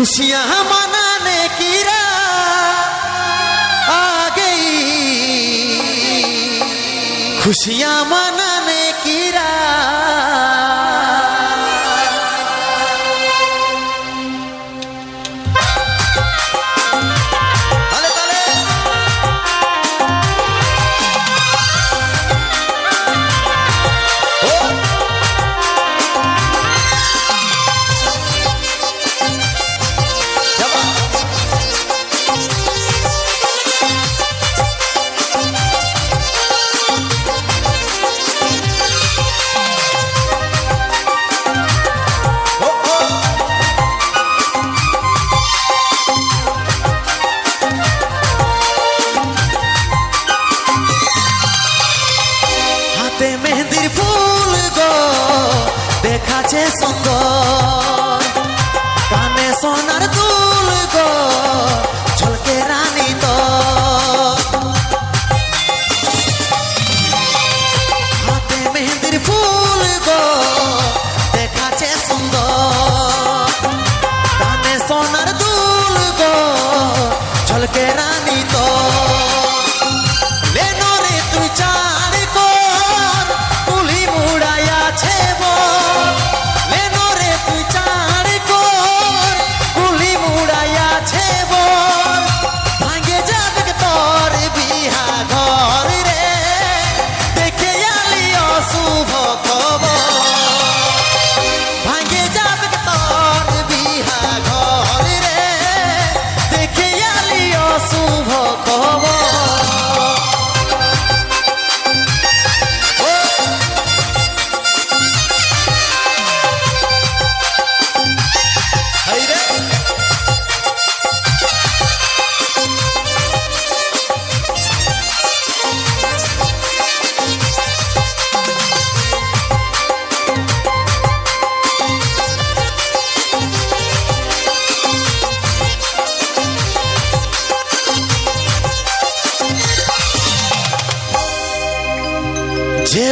खुशियां मनाने की रात आ गई खुशियां मनाने 解放的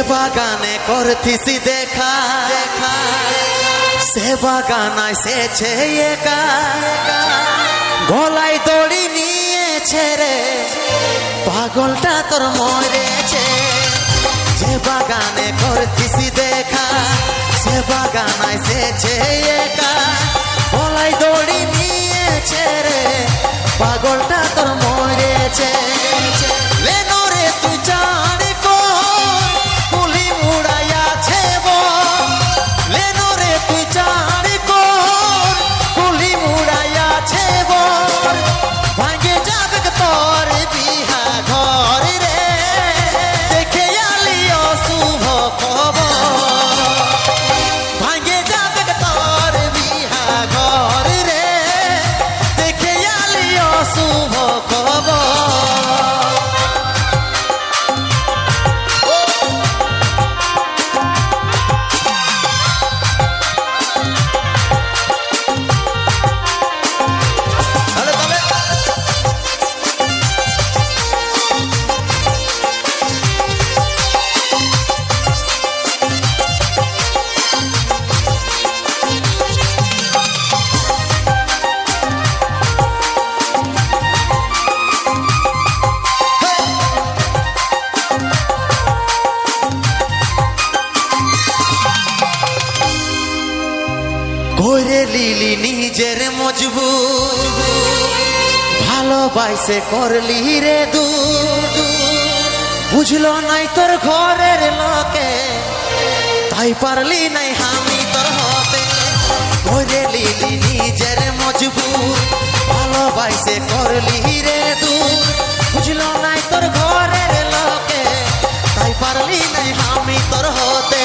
বাগানে করতিসি দেখা। দেখা সে বাগানায় সেছে একা। গলায় দড়ি নিয়েছে রে। পাগলটা তোর মরেছে। যে বাগানে করতিসি দেখা। সে বাগানায় সেছে একা। গলায় দড়ি নিয়েছে রে। পাগলটা তোর মরেছে। লেনো তুই লিলি নিজের মজবুর। ভালোবাইসে করলি রে দু বুঝল নাই তোর ঘরের লোকে, তাই পারলি নাই আমি তোর হতে। ওরে লিলি নিজের মজবুর ভালোবাইসে করলি রে দু বুঝল নাই তোর ঘরের লোকে, তাই পারলি নাই আমি তোর হতে।